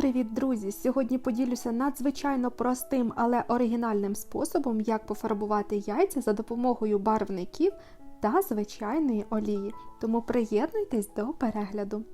Привіт, друзі! Сьогодні поділюся надзвичайно простим, але оригінальним способом, як пофарбувати яйця за допомогою барвників та звичайної олії. Тому приєднуйтесь до перегляду.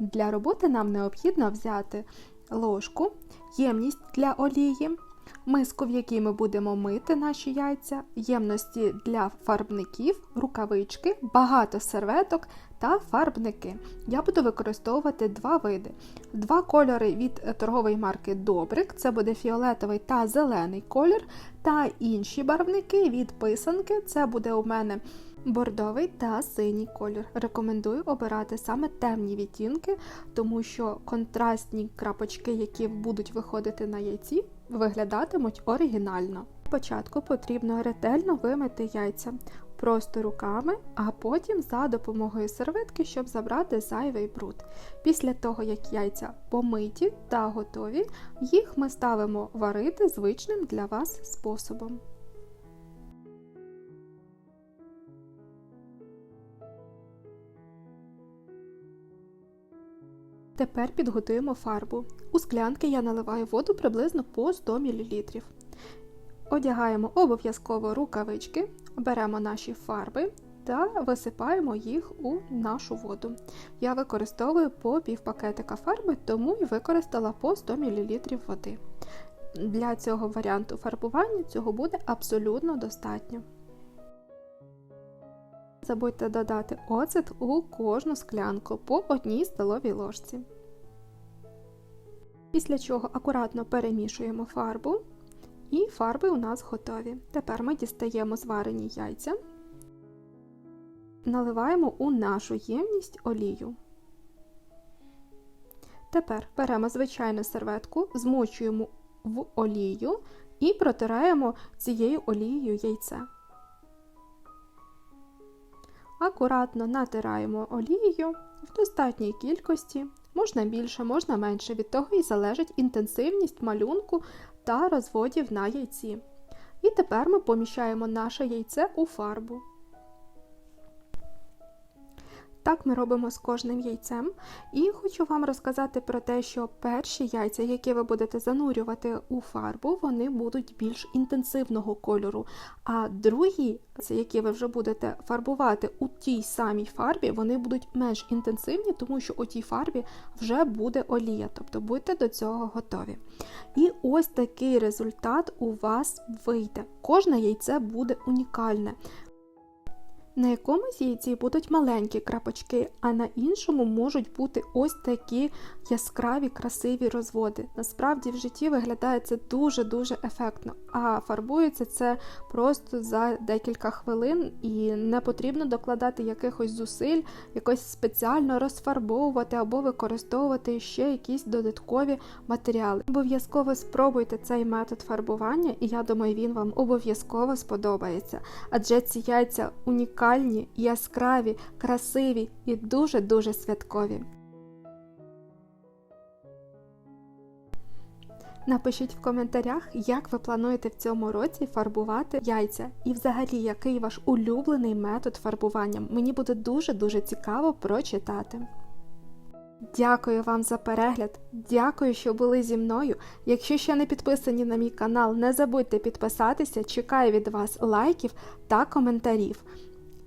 Для роботи нам необхідно взяти ложку, ємність для олії, миску, в якій ми будемо мити наші яйця, ємності для фарбників, рукавички, багато серветок та фарбники. Я буду використовувати два види. Два кольори від торгової марки Добрик, це буде фіолетовий та зелений колір, та інші барвники від писанки, це буде у мене бордовий та синій колір. Рекомендую обирати саме темні відтінки, тому що контрастні крапочки, які будуть виходити на яйці, виглядатимуть оригінально. Спочатку потрібно ретельно вимити яйця просто руками, а потім за допомогою серветки, щоб забрати зайвий бруд. Після того, як яйця помиті та готові, їх ми ставимо варити звичним для вас способом. Тепер підготуємо фарбу. У склянки я наливаю воду приблизно по 100 мл. Одягаємо обов'язково рукавички, беремо наші фарби та висипаємо їх у нашу воду. Я використовую по півпакетика фарби, тому і використала по 100 мл води. Для цього варіанту фарбування цього буде абсолютно достатньо. Забудьте додати оцет у кожну склянку по одній столовій ложці. Після чого акуратно перемішуємо фарбу, і фарби у нас готові. Тепер ми дістаємо зварені яйця, наливаємо у нашу ємність олію. Тепер беремо звичайну серветку, змочуємо в олію і протираємо цією олією яйце. Акуратно натираємо олією в достатній кількості, можна більше, можна менше, від того і залежить інтенсивність малюнку та розводів на яйці. І тепер ми поміщаємо наше яйце у фарбу. Так ми робимо з кожним яйцем. І хочу вам розказати про те, що перші яйця, які ви будете занурювати у фарбу, вони будуть більш інтенсивного кольору. А другі, які ви вже будете фарбувати у тій самій фарбі, вони будуть менш інтенсивні, тому що у тій фарбі вже буде олія, тобто будьте до цього готові. І ось такий результат у вас вийде. Кожне яйце буде унікальне. На якомусь яйці будуть маленькі крапочки, а на іншому можуть бути ось такі яскраві, красиві розводи. Насправді в житті виглядає це дуже-дуже ефектно, а фарбується це просто за декілька хвилин і не потрібно докладати якихось зусиль, якось спеціально розфарбовувати або використовувати ще якісь додаткові матеріали. Обов'язково спробуйте цей метод фарбування, і я думаю, він вам обов'язково сподобається. Адже ці яйця унікальні унікальні, яскраві, красиві і дуже-дуже святкові. Напишіть в коментарях, як ви плануєте в цьому році фарбувати яйця, і взагалі, який ваш улюблений метод фарбування. Мені буде дуже-дуже цікаво прочитати. Дякую вам за перегляд, дякую, що були зі мною. Якщо ще не підписані на мій канал, не забудьте підписатися, чекаю від вас лайків та коментарів.